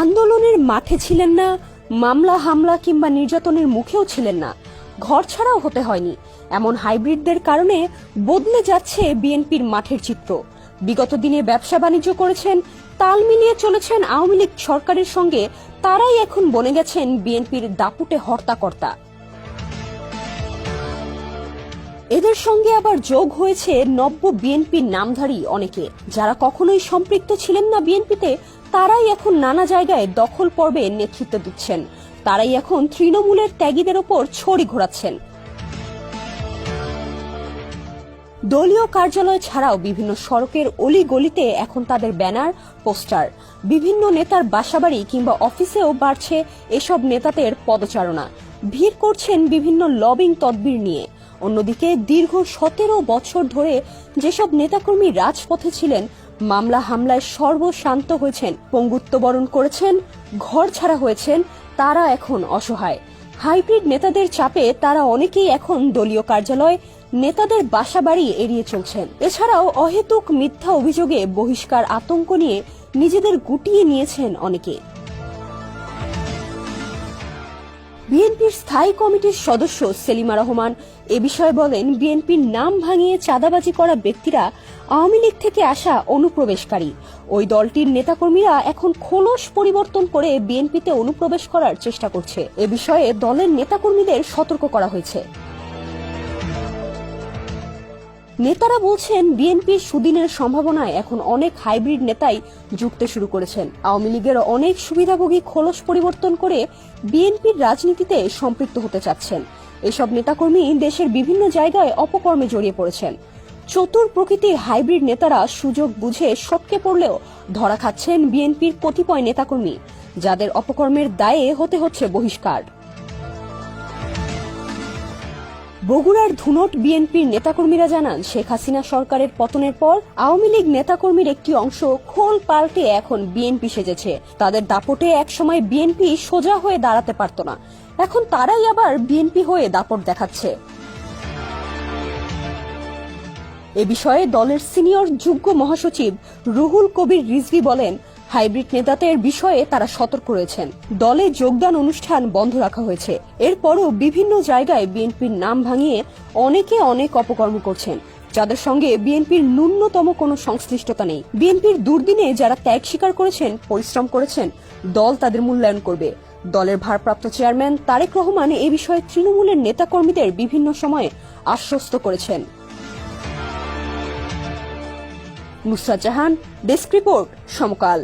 আন্দোলনের মাঠে ছিলেন না, মামলা হামলা কিংবা নির্যাতনের মুখেও ছিলেন না। ঘর ছাড়াও হতে হয়নি। এমন হাইব্রিডদের কারণে বদলে যাচ্ছে বিএনপির মাঠের চিত্র। বিগত দিনে ব্যবসা বাণিজ্য করেছেন, তাল মিলিয়ে চলেছেন আওয়ামী লীগ সরকারের সঙ্গে, তারাই এখন বনে গেছেন বিএনপির দাপুটে হর্তাকর্তা। এদের সঙ্গে আবার যোগ হয়েছে নব্য বিএনপির নামধারী অনেকে, যারা কখনোই সম্পৃক্ত ছিলেন না বিএনপিতে তারাই এখন নানা জায়গায় দখল পর্বে নেতৃত্ব দিচ্ছেন। তারাই এখন তৃণমূলের ত্যাগীদের ওপর ছড়ি ঘোরাচ্ছেন। দলীয় কার্যালয় ছাড়াও বিভিন্ন সড়কের অলি গলিতে এখন তাদের ব্যানার, পোস্টার। বিভিন্ন নেতার বাসাবাড়ি কিংবা অফিসেও বাড়ছে এসব নেতাদের পদচারণা। ভিড় করছেন বিভিন্ন লবিং তদবির নিয়ে। অন্যদিকে দীর্ঘ সতেরো বছর ধরে যেসব নেতাকর্মী রাজপথে ছিলেন মামলা হামলায় সর্বশান্ত হয়েছেন, পঙ্গুত্ব বরণ করেছেন, ঘর ছাড়া হয়েছেন, তারা এখন অসহায়। হাইব্রিড নেতাদের চাপে তারা অনেকেই এখন দলীয় কার্যালয়, নেতাদের বাসা বাড়ি এড়িয়ে চলছেন। এছাড়াও অহেতুক মিথ্যা অভিযোগে বহিষ্কার আতঙ্ক নিয়ে নিজেদের গুটিয়ে নিয়েছেন অনেকে। বিএনপির স্থায়ী কমিটির সদস্য সেলিমা রহমান। এ বিষয়ে বলেন, বিএনপির নাম ভাঙিয়ে চাঁদাবাজি করা ব্যক্তিরা আওয়ামী লীগ থেকে আসা অনুপ্রবেশকারী। ওই দলটির নেতাকর্মীরা এখন খোলস পরিবর্তন করে বিএনপিতে অনুপ্রবেশ করার চেষ্টা করছে। এ বিষয়ে দলের নেতাকর্মীদের সতর্ক করা হয়েছে। নেতারা বলছেন বিএনপির সুদিনের সম্ভাবনায় এখন অনেক হাইব্রিড নেতাই যুক্তে শুরু করেছেন। আওয়ামী লীগের অনেক সুবিধাভোগী খোলস পরিবর্তন করে বিএনপির রাজনীতিতে সম্পৃক্ত হতে চাচ্ছেন। এসব নেতাকর্মী দেশের বিভিন্ন জায়গায় অপকর্মে জড়িয়ে পড়েছেন। চতুর প্রকৃতির হাইব্রিড নেতারা সুযোগ বুঝে সটকে পড়লেও ধরা খাচ্ছেন বিএনপির কতিপয় নেতাকর্মী, যাদের অপকর্মের দায়ে হতে হচ্ছে বহিষ্কার। বগুড়ার ধুনট বিএনপির নেতাকর্মীরা জানান, শেখ হাসিনা সরকারের পতনের পর আওয়ামী লীগ নেতাকর্মীর একটি অংশ খোল পাল্টে এখন বিএনপি সেজেছে। তাদের দাপটে একসময় বিএনপি সোজা হয়ে দাঁড়াতে পারত না। এখন তারাই আবার বিএনপি হয়ে দাপট দেখাচ্ছে। এ বিষয়ে দলের সিনিয়র যুগ্ম মহাসচিব রুহুল কবির রিজভি বলেন হাইব্রিড নেতাদের বিষয়ে তারা সতর্ক রয়েছেন। দলে যোগদান অনুষ্ঠান বন্ধ রাখা হয়েছে। এরপরও বিভিন্ন জায়গায় বিএনপির নাম ভাঙিয়ে অনেকে অনেক অপকর্ম করছেন। যাদের সঙ্গে বিএনপির ন্যূনতম কোনো সংশ্লিষ্টতা নেই। বিএনপির দুর্দিনে যারা ত্যাগ স্বীকার করেছেন, পরিশ্রম করেছেন, দল তাদের মূল্যায়ন করবে। দলের ভারপ্রাপ্ত চেয়ারম্যান তারেক রহমান এ বিষয়ে তৃণমূলের নেতাকর্মীদের বিভিন্ন সময়ে আশ্বস্ত করেছেন। Nusrat Jahan, desk report, Samakal.